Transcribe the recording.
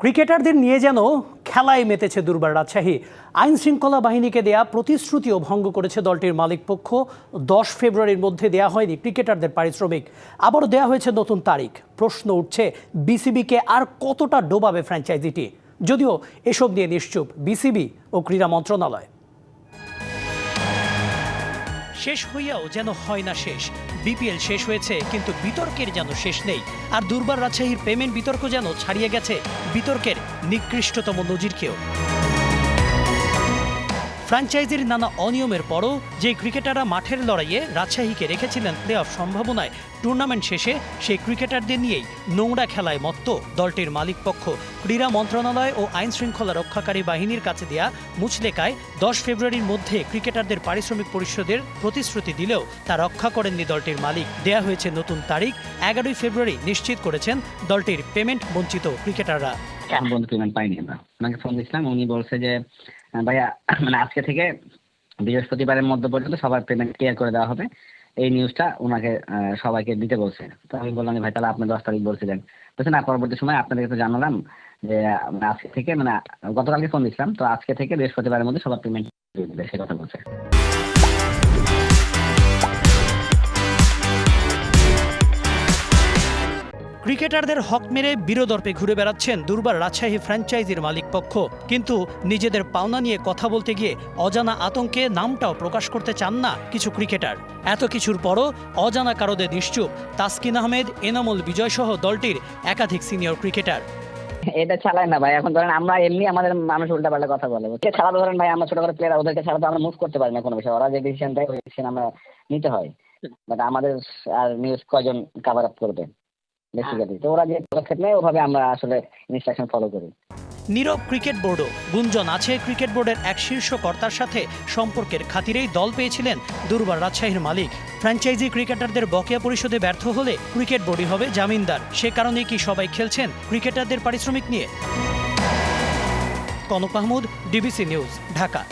ক্রিকেটারদের নিয়ে যেন খেলায় মেতেছে দুর্বার রাজশাহী। আইন শৃঙ্খলা বাহিনীকে দেয়া প্রতিশ্রুতিও ভঙ্গ করেছে দলটির মালিকপক্ষ দশ ফেব্রুয়ারির মধ্যে দেয়া হয়নি ক্রিকেটারদের পারিশ্রমিক। আবারও দেয়া হয়েছে নতুন তারিখ। প্রশ্ন উঠছে, বিসিবিকে আর কতটা ডোবাবে ফ্র্যাঞ্চাইজিটি? যদিও এসব নিয়ে নিশ্চুপ বিসিবি ও ক্রীড়া মন্ত্রণালয়। শেষ হইয়াও যেন হয় না শেষ। বিপিএল শেষ হয়েছে, কিন্তু বিতর্কের যেন শেষ নেই। আর দুর্বার রাজশাহীর পেমেন্ট বিতর্ক যেন ছাড়িয়ে গেছে, বিতর্কের নিকৃষ্টতম নজিরকেও। ফ্র্যাঞ্চাইজির নানা অনিয়মের পরও যে ক্রিকেটাররা মাঠের লড়াইয়ে রাজশাহীকে রেখেছিলেন প্লে অফ সম্ভাবনায় টুর্নামেন্ট শেষে সেই ক্রিকেটারদের নিয়েই নোংরা খেলায় মত্ত দলটির মালিকপক্ষ ক্রীড়া মন্ত্রণালয় ও আইন শৃঙ্খলা রক্ষাকারী বাহিনীর কাছে দেয়া মুচলেকায় দশ ফেব্রুয়ারির মধ্যে ক্রিকেটারদের পারিশ্রমিক পরিষদের প্রতিশ্রুতি দিলেও তা রক্ষা করেননি দলটির মালিক। দেয়া হয়েছে নতুন তারিখ, এগারোই ফেব্রুয়ারি নিশ্চিত করেছেন দলটির পেমেন্ট বঞ্চিত ক্রিকেটাররা। পেমেন্ট পাইনি ফোন দিয়েছিলাম, উনি বলছে যে ভাইয়া মানে আজকে থেকে বৃহস্পতিবারের মধ্যে পর্যন্ত সবার পেমেন্ট ক্লিয়ার করে দেওয়া হবে। এই নিউজটা ওনাকে সবাইকে দিতে বলছে। তো আমি বললাম ভাই, তাহলে আপনি দশ তারিখ বলছিলেন। বলছেন না, পরবর্তী সময় আপনাদেরকে তো জানালাম যে মানে আজকে থেকে মানে গতকালকে ফোন দিয়েছিলাম তো আজকে থেকে বৃহস্পতিবারের মধ্যে সবার পেমেন্ট দিয়ে দেবে, সে কথা বলছে। ক্রিকেটারদের হক মেরে বিরোদর্পে ঘুরে বেড়াচ্ছেন দুর্বার রাজশাহী ফ্র্যাঞ্চাইজির মালিক পক্ষ। কিন্তু নিজেদের পাওনা নিয়ে কথা বলতে গিয়ে অজানা আতঙ্কে নামটাও প্রকাশ করতে চান না কিছু ক্রিকেটার। এত কিছুর পরও অজানা কারোদের নিশ্চুপ তাসকিন আহমেদ, এনামুল বিজয় সহ দলটির একাধিক সিনিয়র ক্রিকেটার। এটা চালায় না ভাই, এখন ধরেন আমরা এমনি আমাদের মানুষ উল্টা পাল্টা কথা বলে ছাড়া ধরেন ভাই, আমরা ছোট প্লেয়ার ওদেরকে ছাড়া তো আমরা মুভ করতে পারি না কোনো বিষয়। ওরা যে ডিসিশন ওই ডিসিশন আমরা নিতে হয়। বাট আমাদের আর নিউজ কয়জন কাভার আপ করবে? বেসিক্যালি তো ওরা যে পদক্ষেপ নেয়, ওভাবে আমরা আসলে ইনস্ট্রাকশন ফলো করি। নীরব ক্রিকেট বোর্ডও গুঞ্জন আছে ক্রিকেট বোর্ডের এক শীর্ষ কর্তার সাথে সম্পর্কের খাতিরেই দল পেয়েছিলেন দুর্বার রাজশাহীর মালিক। ফ্র্যাঞ্চাইজি ক্রিকেটারদের বকেয়া পরিশোধে ব্যর্থ হলে ক্রিকেট বোর্ডই হবে জামিনদার। সে কারণেই কি সবাই খেলছেন ক্রিকেটারদের পারিশ্রমিক নিয়ে? Konok Mahmud DBC news Dhaka.